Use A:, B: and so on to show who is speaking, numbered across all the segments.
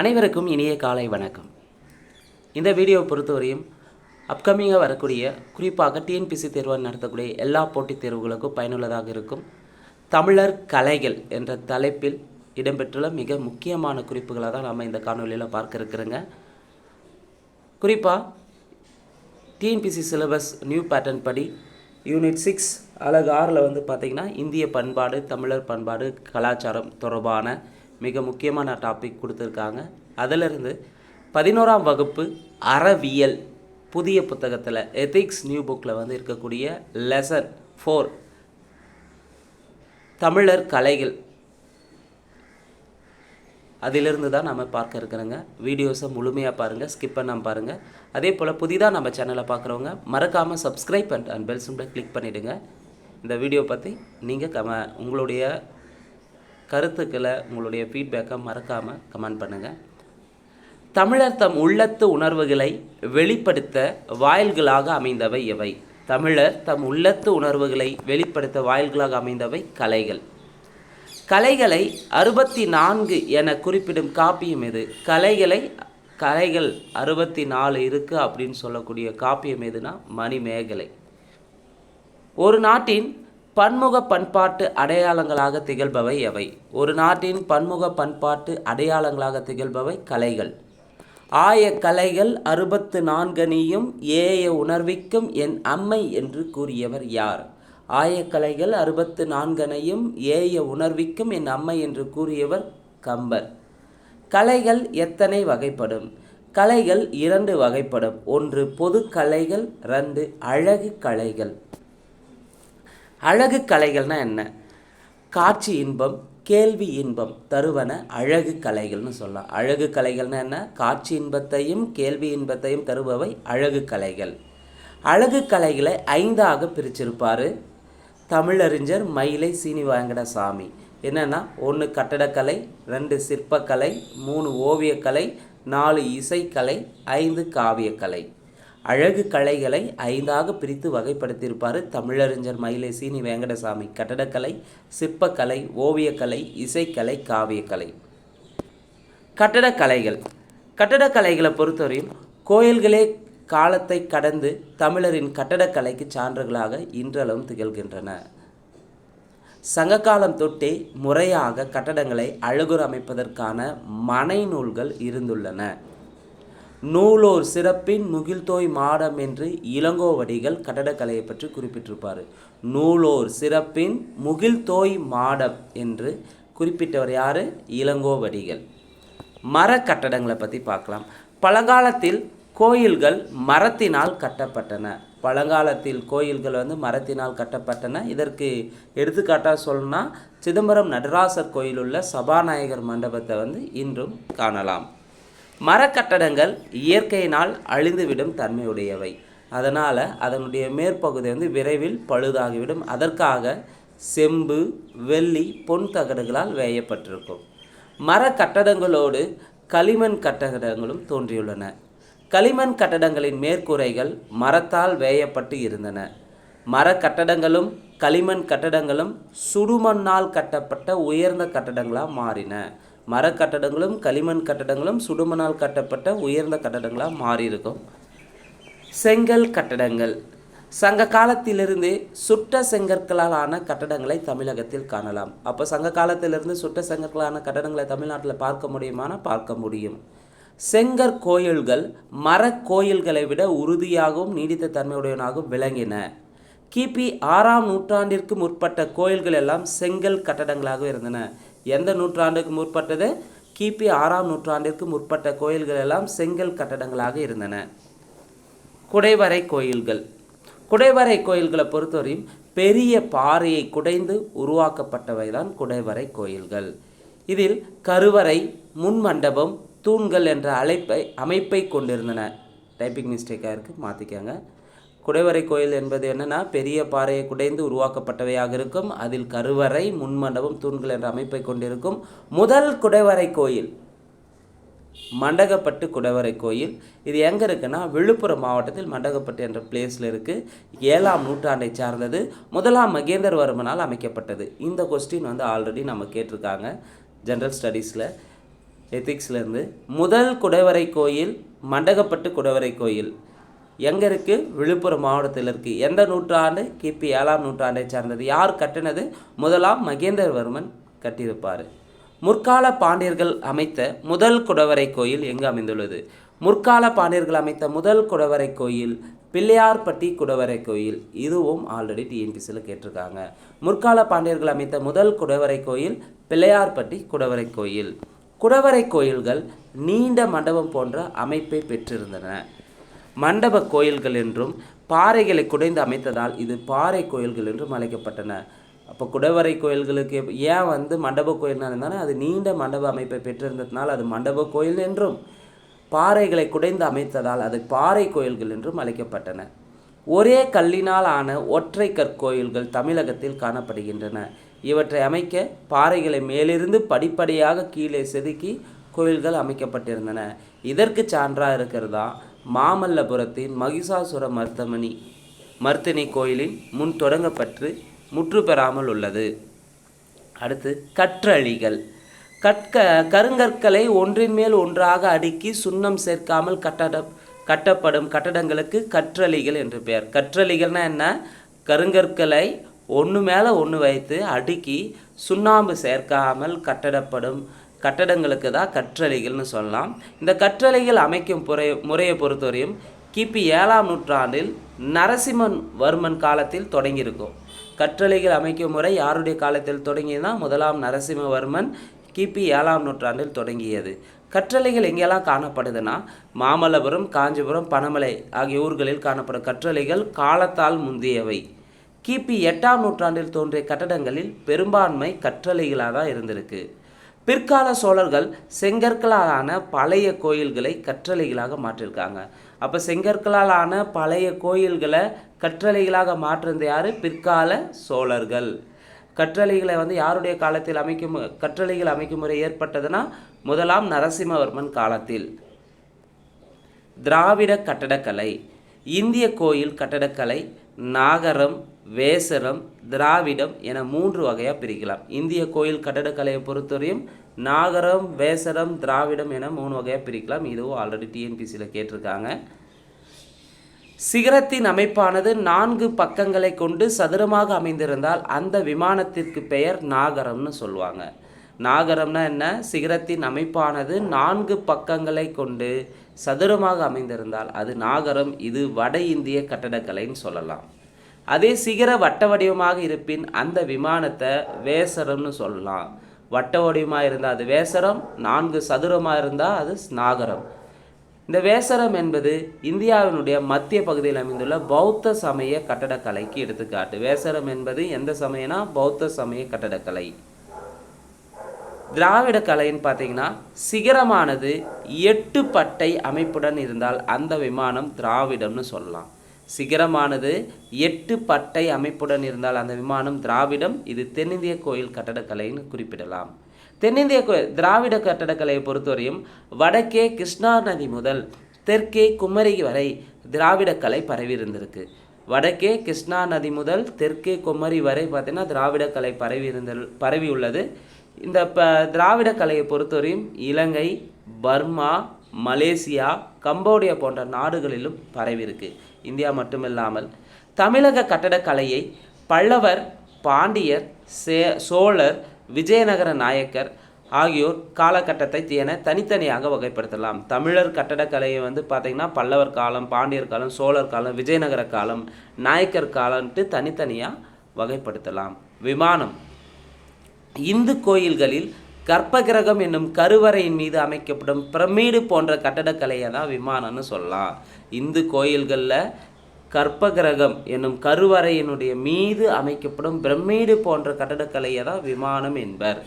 A: அனைவருக்கும் இனிய காலை வணக்கம். இந்த வீடியோவை பொறுத்தவரையும் அப்கமிங்காக வரக்கூடிய குறிப்பாக டிஎன்பிசி தேர்வு நடத்தக்கூடிய எல்லா போட்டித் தேர்வுகளுக்கும் பயனுள்ளதாக இருக்கும். தமிழர் கலைகள் என்ற தலைப்பில் இடம்பெற்றுள்ள மிக முக்கியமான குறிப்புகளை தான் நம்ம இந்த காணொலியில் பார்க்க இருக்கிறோங்க. குறிப்பாக டிஎன்பிசி சிலபஸ் நியூ பேட்டர்ன் படி யூனிட் சிக்ஸ் அழகு ஆறில் வந்து பார்த்திங்கன்னா இந்திய பண்பாடு தமிழர் பண்பாடு கலாச்சாரம் தொடர்பான மிக முக்கியமான டாபிக் கொடுத்துருக்காங்க. அதிலிருந்து பதினோராம் வகுப்பு அறவியல் புதிய புத்தகத்தில் எத்திக்ஸ் நியூ புக்கில் வந்து இருக்கக்கூடிய லெசன் ஃபோர் தமிழர் கலைகள். அதிலிருந்து தான் நம்ம பார்க்க இருக்கிறோங்க. வீடியோஸை முழுமையாக பாருங்கள் ஸ்கிப் பண்ணாமல் பாருங்கள் அதே போல் புதிதாக நம்ம சேனலை பார்க்குறவங்க மறக்காமல் சப்ஸ்கிரைப் அண்ட் அண்ட் பெல் சிம்பிளை கிளிக் பண்ணிவிடுங்க இந்த வீடியோ பற்றி நீங்கள் கம உங்களுடைய கருத்துக்களை உங்களுடைய ஃபீட்பேக்கை மறக்காமல் கமெண்ட் பண்ணுங்கள் தமிழர் தம் உள்ளத்து உணர்வுகளை வெளிப்படுத்த வாயில்களாக அமைந்தவை எவை தமிழர் தம் உள்ளத்து உணர்வுகளை வெளிப்படுத்த வாயில்களாக அமைந்தவை கலைகள். கலைகளை அறுபத்தி நான்கு என குறிப்பிடும் காப்பியம் எது? கலைகளை கலைகள் அறுபத்தி நாலு இருக்குது அப்படின்னு சொல்லக்கூடிய காப்பியம் எதுனா மணிமேகலை. ஒரு நாட்டின் பன்முக பண்பாட்டு அடையாளங்களாக திகழ்பவை எவை? ஒரு நாட்டின் பன்முக பண்பாட்டு அடையாளங்களாக திகழ்பவை கலைகள். ஆய கலைகள் அறுபத்து நான்கனியும் ஏய உணர்விக்கும் என் அம்மை என்று கூறியவர் யார்? ஆயக்கலைகள் அறுபத்து நான்கனையும் ஏய உணர்விக்கும் என் அம்மை என்று கூறியவர் கம்பர். கலைகள் எத்தனை வகைப்படும்? கலைகள் இரண்டு வகைப்படும். ஒன்று பொது கலைகள் ரெண்டு அழகு கலைகள். அழகு கலைகள்னா என்ன? காட்சி இன்பம் கேள்வி இன்பம் தருவன அழகு கலைகள்னு சொல்லலாம். அழகு கலைகள்னா என்ன? காட்சி இன்பத்தையும் கேள்வி இன்பத்தையும் தருபவை அழகு கலைகள். அழகு கலைகளை ஐந்தாக பிரிச்சிருப்பார் தமிழறிஞர் மயிலை சீனிவாங்கடசாமி. என்னென்னா ஒன்று கட்டடக்கலை ரெண்டு சிற்பக்கலை மூணு ஓவியக்கலை நாலு இசைக்கலை ஐந்து காவியக்கலை. அழகு கலைகளை ஐந்தாக பிரித்து வகைப்படுத்தியிருப்பார் தமிழறிஞர் மயிலை சீனி வேங்கடசாமி. கட்டடக்கலை சிற்பக்கலை ஓவியக்கலை இசைக்கலை காவியக்கலை. கட்டடக்கலைகள். கட்டடக்கலைகளை பொறுத்தவரையும் கோயில்களே காலத்தை கடந்து தமிழரின் கட்டடக்கலைக்கு சான்றுகளாக இன்றளவும் திகழ்கின்றன. சங்ககாலம் தொட்டே முறையாக கட்டடங்களை அழகுற அமைப்பதற்கான மனை நூல்கள் இருந்துள்ளன. நூலோர் சிறப்பின் முகில்தோய் மாடம் என்று இளங்கோவடிகள் கட்டடக்கலையை பற்றி குறிப்பிட்டிருப்பார். நூலோர் சிறப்பின் முகில்தோய் மாடம் என்று குறிப்பிட்டவர் யார்? இளங்கோவடிகள். மர கட்டடங்களை பற்றி பார்க்கலாம். பழங்காலத்தில் கோயில்கள் மரத்தினால் கட்டப்பட்டன. பழங்காலத்தில் கோயில்கள் வந்து மரத்தினால் கட்டப்பட்டன. இதற்கு எடுத்துக்காட்டாக சொல்லணும்னா சிதம்பரம் நடராசர் கோயிலுள்ள சபாநாயகர் மண்டபத்தை வந்து இன்றும் காணலாம். மரக்கட்டடங்கள் இயற்கையினால் அழிந்துவிடும் தன்மையுடையவை. அதனால் அதனுடைய மேற்பகுதி வந்து விரைவில் பழுதாகிவிடும். அதற்காக செம்பு வெள்ளி பொன் தகடுகளால் வேயப்பட்டிருக்கும். மர கட்டடங்களோடு களிமண் கட்டடங்களும் தோன்றியுள்ளன. களிமண் கட்டடங்களின் மேற்கூரைகள் மரத்தால் வேயப்பட்டு இருந்தன. மர கட்டடங்களும் களிமண் கட்டடங்களும் சுடுமண்ணால் கட்டப்பட்ட உயர்ந்த கட்டடங்களாக மாறின. மரக்கட்டடங்களும் களிமண் கட்டடங்களும் சுடுமணால் கட்டப்பட்ட உயர்ந்த கட்டடங்களாக மாறியிருக்கும். செங்கல் கட்டடங்கள். சங்க காலத்திலிருந்து சுட்ட செங்கற்களால் ஆன கட்டடங்களை தமிழகத்தில் காணலாம். அப்போ சங்க காலத்திலிருந்து சுட்ட செங்கற்களான கட்டடங்களை தமிழ்நாட்டில் பார்க்க முடியுமானா? பார்க்க முடியும். செங்கற் கோயில்கள் விட உறுதியாகவும் நீடித்த தன்மையுடையவனாகவும் விளங்கின. கிபி ஆறாம் நூற்றாண்டிற்கு முற்பட்ட கோயில்கள் எல்லாம் செங்கல் கட்டடங்களாக இருந்தன. எந்த நூற்றாண்டுக்கு முற்பட்டது? கிபி ஆறாம் நூற்றாண்டிற்கு முற்பட்ட கோயில்கள் எல்லாம் செங்கல் கட்டடங்களாக இருந்தன. குடைவரை கோயில்கள். குடைவரை கோயில்களை பொறுத்தவரையும் பெரிய பாறையை குடைந்து உருவாக்கப்பட்டவை தான் குடைவரை கோயில்கள். இதில் கருவறை முன்மண்டபம் தூண்கள் என்ற அழைப்பை அமைப்பை கொண்டிருந்தன. டைப்பிங் மிஸ்டேக்காக இருக்குது மாற்றிக்கங்க குடைவரை கோயில் என்பது என்னென்னா பெரிய பாறையை குடைந்து உருவாக்கப்பட்டவையாக இருக்கும். அதில் கருவறை முன்மண்டபம் தூண்கள் என்ற அமைப்பை கொண்டிருக்கும். முதல் குடைவரை கோயில் மண்டகப்பட்டு குடவரை கோயில். இது எங்கே இருக்குன்னா விழுப்புரம் மாவட்டத்தில் மண்டகப்பட்டு என்ற பிளேஸில் இருக்குது ஏழாம் நூற்றாண்டை சார்ந்தது. முதலாம் மகேந்திரவர்மனால் அமைக்கப்பட்டது. இந்த கொஸ்டின் வந்து ஆல்ரெடி நம்ம கேட்டிருக்காங்க ஜென்ரல் ஸ்டடீஸில் எத்திக்ஸ்லேருந்து முதல் குடைவரை கோயில் மண்டகப்பட்டு குடைவரை கோயில். எங்கே இருக்குது விழுப்புரம் மாவட்டத்தில் இருக்குது எந்த நூற்றாண்டு? கிபி ஏழாம் நூற்றாண்டை சார்ந்தது. யார் கட்டினது? முதலாம் மகேந்திரவர்மன் கட்டியிருப்பார். முற்கால பாண்டியர்கள் அமைத்த முதல் குடவரை கோயில் எங்கு அமைந்துள்ளது? முற்கால பாண்டியர்கள் அமைத்த முதல் குடவரை கோயில் பிள்ளையார்பட்டி குடவரை கோயில். இதுவும் ஆல்ரெடி டிஎன்பிசியில் கேட்டிருக்காங்க. முற்கால பாண்டியர்கள் அமைத்த முதல் குடவரை கோயில் பிள்ளையார்பட்டி குடவரை கோயில். குடவரை கோயில்கள் நீண்ட மண்டபம் போன்ற அமைப்பை பெற்றிருந்தன. மண்டப கோயில்கள் என்றும் பாறைகளை குடைந்து அமைத்ததால் இது பாறை கோயில்கள் என்றும் அழைக்கப்பட்டன. அப்போ குடவரை கோயில்களுக்கு ஏன் வந்து மண்டப கோயில்னா இருந்தாலும் அது நீண்ட மண்டப அமைப்பை பெற்றிருந்ததுனால் அது மண்டப கோயில் என்றும் பாறைகளை குடைந்து அமைத்ததால் அது பாறை கோயில்கள் என்றும் அழைக்கப்பட்டன. ஒரே கல்லினால் ஆன ஒற்றை கற்கோயில்கள் தமிழகத்தில் காணப்படுகின்றன. இவற்றை அமைக்க பாறைகளை மேலிருந்து படிப்படியாக கீழே செதுக்கி கோயில்கள் அமைக்கப்பட்டிருந்தன. இதற்கு சான்றாக இருக்கிறதா? மாமல்லபுரத்தின் மகிஷாசுர மர்த்தமணி மர்த்தினி கோயிலின் முன் தொடங்கப்பட்டு முற்று பெறாமல் உள்ளது. அடுத்து கற்றழிகள். கற்க கருங்கற்களை ஒன்றின் மேல் ஒன்றாக அடுக்கி சுண்ணம் சேர்க்காமல் கட்டட கட்டப்படும் கட்டடங்களுக்கு கற்றளிகள் என்று பெயர். கற்றளிகள்னால் என்ன? கருங்கற்களை ஒன்று மேலே ஒன்று வைத்து அடுக்கி சுண்ணாம்பு சேர்க்காமல் கட்டடப்படும் கட்டடங்களுக்கு தான் கற்றளைகள்னு சொல்லலாம். இந்த கற்றளைகள் அமைக்கும் முறை முறையை பொறுத்தவரையும் கிபி ஏழாம் நூற்றாண்டில் நரசிம்மன் வர்மன் காலத்தில் தொடங்கியிருக்கும். கற்றளைகள் அமைக்கும் முறை யாருடைய காலத்தில் தொடங்கியதுனா முதலாம் நரசிம்மவர்மன் கிபி ஏழாம் நூற்றாண்டில் தொடங்கியது. கற்றளைகள் எங்கெல்லாம் காணப்படுதுன்னா மாமல்லபுரம் காஞ்சிபுரம் பனமலை ஆகிய ஊர்களில் காணப்படும் கற்றளைகள் காலத்தால் முந்தியவை. கிபி எட்டாம் நூற்றாண்டில் தோன்றிய கட்டடங்களில் பெரும்பான்மை கற்றளைகளாக தான் இருந்திருக்கு. பிற்கால சோழர்கள் செங்கற்களாலான பழைய கோயில்களை கற்றளைகளாக மாற்றிருக்காங்க. அப்போ செங்கற்களால் ஆன பழைய கோயில்களை கற்றளைகளாக மாற்றுறது யார்? பிற்கால சோழர்கள். கற்றளைகளை வந்து யாருடைய காலத்தில் அமைக்கும் கற்றளைகள் அமைக்கும் முறை ஏற்பட்டதுன்னா முதலாம் நரசிம்மவர்மன் காலத்தில். திராவிட கட்டடக்கலை இந்திய கோயில் கட்டடக்கலை நாகரம் வேசரம் திராவிடம் என மூன்று வகையாக பிரிக்கலாம். இந்திய கோயில் கட்டடக்கலையை பொறுத்தவரையும் நாகரம் வேசரம் திராவிடம் என மூணு வகையாக பிரிக்கலாம். இதுவும் ஆல்ரெடி டிஎன்பிசியில் கேட்டிருக்காங்க. சிகரத்தின் அமைப்பானது நான்கு பக்கங்களை கொண்டு சதுரமாக அமைந்திருந்தால் அந்த விமானத்திற்கு பெயர் நாகரம்னு சொல்லுவாங்க. நாகரம்னா என்ன? சிகரத்தின் அமைப்பானது நான்கு பக்கங்களை கொண்டு சதுரமாக அமைந்திருந்தால் அது நாகரம் இது வட இந்திய கட்டடக்கலைன்னு சொல்லலாம். அதே சிகர வட்ட வடிவமாக இருப்பின் அந்த விமானத்தை வேசரம்னு சொல்லலாம். வட்ட வடிவமாக இருந்தால் அது வேசரம் நான்கு சதுரமாக இருந்தால் அது நாகரம். இந்த வேசரம் என்பது இந்தியாவினுடைய மத்திய பகுதியில் அமைந்துள்ள பௌத்த சமய கட்டடக்கலைக்கு எடுத்துக்காட்டு. வேசரம் என்பது எந்த சமயம்னா பௌத்த சமய கட்டடக்கலை. திராவிட கலைன்னு பார்த்தீங்கன்னா சிகரமானது எட்டு பட்டை அமைப்புடன் இருந்தால் அந்த விமானம் திராவிடம்னு சொல்லலாம். சிகரமானது எட்டு பட்டை அமைப்புடன் இருந்தால் அந்த விமானம் திராவிடம் இது தென்னிந்திய கோயில் கட்டடக்கலைன்னு குறிப்பிடலாம். தென்னிந்திய கோயில் திராவிட கட்டடக்கலையை பொறுத்தவரையும் வடக்கே கிருஷ்ணா நதி முதல் தெற்கே குமரி வரை திராவிடக்கலை பரவி இருந்திருக்கு வடக்கே கிருஷ்ணா நதி முதல் தெற்கே குமரி வரை பார்த்தீங்கன்னா திராவிடக்கலை பரவி இருந்த பரவி உள்ளது. இந்த ப திராவிட கலையை பொறுத்தவரையும் இலங்கை பர்மா மலேசியா கம்போடியா போன்ற நாடுகளிலும் பரவியிருக்கு. இந்தியா மட்டுமில்லாமல் தமிழக கட்டடக்கலையை பல்லவர் பாண்டியர் சே சோழர் விஜயநகர நாயக்கர் ஆகியோர் காலகட்டத்தை என தனித்தனியாக வகைப்படுத்தலாம். தமிழர் கட்டடக்கலையை வந்து பார்த்திங்கன்னா பல்லவர் காலம் பாண்டியர் காலம் சோழர் காலம் விஜயநகர காலம் நாயக்கர் காலம்ட்டு தனித்தனியாக வகைப்படுத்தலாம். விமானம். இந்து கோயில்களில் கர்ப்பகிரகம் என்னும் கருவறையின் மீது அமைக்கப்படும் பிரமிடு போன்ற கட்டடக்கலையை தான் விமானம்னு சொல்லலாம். இந்து கோயில்களில் கர்ப்பகிரகம் என்னும் கருவறையினுடைய மீது அமைக்கப்படும் பிரமிடு போன்ற கட்டடக்கலையை தான் விமானம் என்பர்.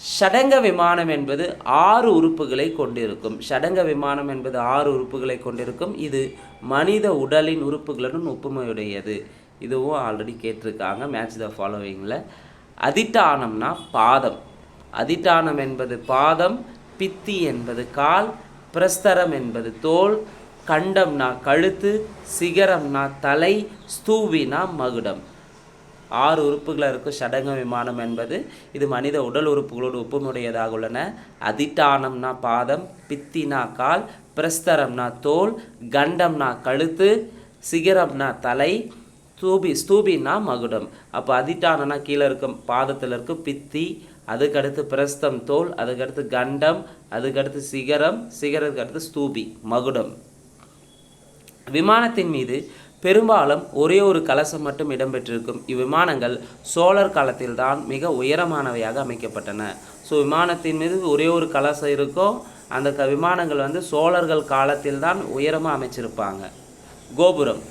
A: ஷடங்க விமானம் என்பது ஆறு உறுப்புகளை கொண்டிருக்கும். ஷடங்க விமானம் என்பது ஆறு உறுப்புகளை கொண்டிருக்கும். இது மனித உடலின் உறுப்புகளுடன் ஒப்புமையுடையது. இதுவும் ஆல்ரெடி கேட்டிருக்காங்க. மேட்ச் த ஃபாலோவிங்கில் அதிட்டானம்னா பாதம். அதிட்டானம் என்பது பாதம் பித்தி என்பது கால் பிரஸ்தரம் என்பது தோல் கண்டம்னா கழுத்து சிகரம்னா தலை ஸ்தூவினா மகுடம். ஆறு உறுப்புகள் இருக்கும் சடங்க விமானம் என்பது. இது மனித உடல் உறுப்புகளோடு ஒப்புமுடையதாக உள்ளன. அதிட்டானம்னா பாதம் பித்தினா கால் பிரஸ்தரம்னா தோல் கண்டம்னா கழுத்து சிகரம்னா தலை ஸ்தூபி ஸ்தூபின்னா மகுடம். அப்போ அதிட்டானம்னா கீழே இருக்கும் பாதத்தில் இருக்கும் பித்தி அதுக்கடுத்து பிரஸ்தம் தோல் அதுக்கடுத்து கண்டம் அதுக்கடுத்து சிகரம் சிகரத்துக்கு அடுத்து ஸ்தூபி மகுடம். விமானத்தின் மீது பெரும்பாலும் ஒரே ஒரு கலசம் மட்டும் இடம்பெற்றிருக்கும். இவ்விமானங்கள் சோழர் காலத்தில்தான் மிக உயரமானவையாக அமைக்கப்பட்டன. ஸோ விமானத்தின் மீது ஒரே ஒரு கலசம் இருக்கும். அந்த க விமானங்கள் வந்து சோழர்கள் காலத்தில்தான் உயரமாக அமைச்சிருப்பாங்க. கோபுரம்.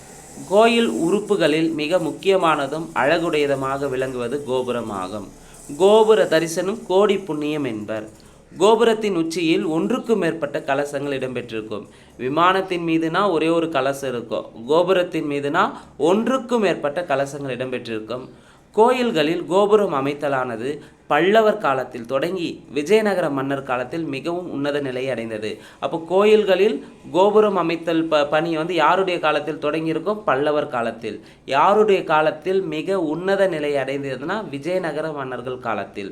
A: கோயில் உறுப்புகளில் மிக முக்கியமானதும் அழகுடையதுமாக விளங்குவது கோபுரம் ஆகும் கோபுர தரிசனம் கோடி புண்ணியம் என்பர். கோபுரத்தின் உச்சியில் ஒன்றுக்கும் மேற்பட்ட கலசங்கள் இடம்பெற்றிருக்கும். விமானத்தின் மீதுனா ஒரே ஒரு கலசம் இருக்கும். கோபுரத்தின் மீதுனா ஒன்றுக்கும் மேற்பட்ட கலசங்கள் இடம்பெற்றிருக்கும். கோயில்களில் கோபுரம் அமைத்தலானது பல்லவர் காலத்தில் தொடங்கி விஜயநகர மன்னர் காலத்தில் மிகவும் உன்னத நிலையை அடைந்தது. அப்போ கோயில்களில் கோபுரம் அமைத்தல் ப பணி வந்து யாருடைய காலத்தில் தொடங்கியிருக்கோ பல்லவர் காலத்தில். யாருடைய காலத்தில் மிக உன்னத நிலை அடைந்ததுன்னா விஜயநகர மன்னர்கள் காலத்தில்.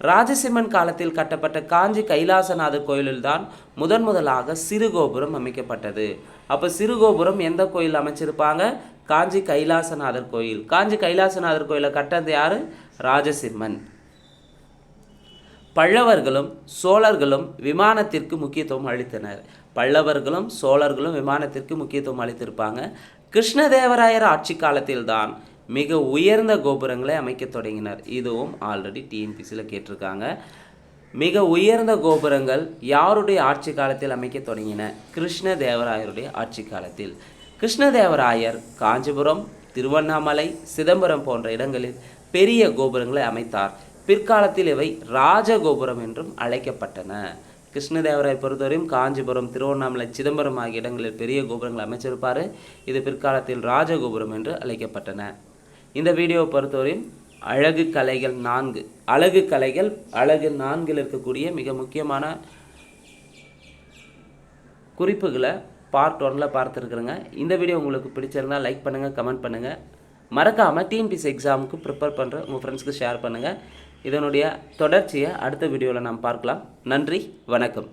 A: ராஜசிம்மன் காலத்தில் கட்டப்பட்ட காஞ்சி கைலாசநாதர் கோயிலில்தான் முதன் முதலாக சிறு கோபுரம் அமைக்கப்பட்டது. அப்போ சிறு கோபுரம் எந்த கோயில் அமைச்சிருப்பாங்க? காஞ்சி கைலாசநாதர் கோயில். காஞ்சி கைலாசநாதர் கோயிலை கட்டது யார்? ராஜசிம்மன். பல்லவர்களும் சோழர்களும் விமானத்திற்கு முக்கியத்துவம் அளித்தனர். பல்லவர்களும் சோழர்களும் விமானத்திற்கு முக்கியத்துவம் அளித்திருப்பாங்க. கிருஷ்ணதேவராயர் ஆட்சி காலத்தில்தான் மிக உயர்ந்த கோபுரங்களை அமைக்க தொடங்கினர். இதுவும் ஆல்ரெடி டிஎன்பிசியில் கேட்டிருக்காங்க. மிக உயர்ந்த கோபுரங்கள் யாருடைய ஆட்சி காலத்தில் அமைக்க தொடங்கின? கிருஷ்ணதேவராயருடைய ஆட்சி காலத்தில். கிருஷ்ணதேவராயர் காஞ்சிபுரம் திருவண்ணாமலை சிதம்பரம் போன்ற இடங்களில் பெரிய கோபுரங்களை அமைத்தார். பிற்காலத்தில் இவை ராஜகோபுரம் என்றும் அழைக்கப்பட்டன. கிருஷ்ணதேவராய் பொறுத்தவரையும் காஞ்சிபுரம் திருவண்ணாமலை சிதம்பரம் ஆகிய இடங்களில் பெரிய கோபுரங்கள் அமைச்சிருப்பார். இது பிற்காலத்தில் ராஜகோபுரம் என்று அழைக்கப்பட்டன. இந்த வீடியோவை பொறுத்தவரையும் அழகு கலைகள் நான்கு. அழகு கலைகள் அழகு நான்கில் இருக்கக்கூடிய மிக முக்கியமான குறிப்புகளை பார்ட் ஒன்னில் பார்த்துருக்குறேங்க. இந்த வீடியோ உங்களுக்கு பிடிச்சிருந்தால் லைக் பண்ணுங்கள் கமெண்ட் பண்ணுங்கள் மறக்காமல் டிஎன்பிசி எக்ஸாமுக்கு ப்ரிப்பேர் பண்ணுற உங்கள் ஃப்ரெண்ட்ஸ்க்கு ஷேர் பண்ணுங்கள் இதனுடைய தொடர்ச்சியை அடுத்த வீடியோவில் நாம் பார்க்கலாம். நன்றி வணக்கம்.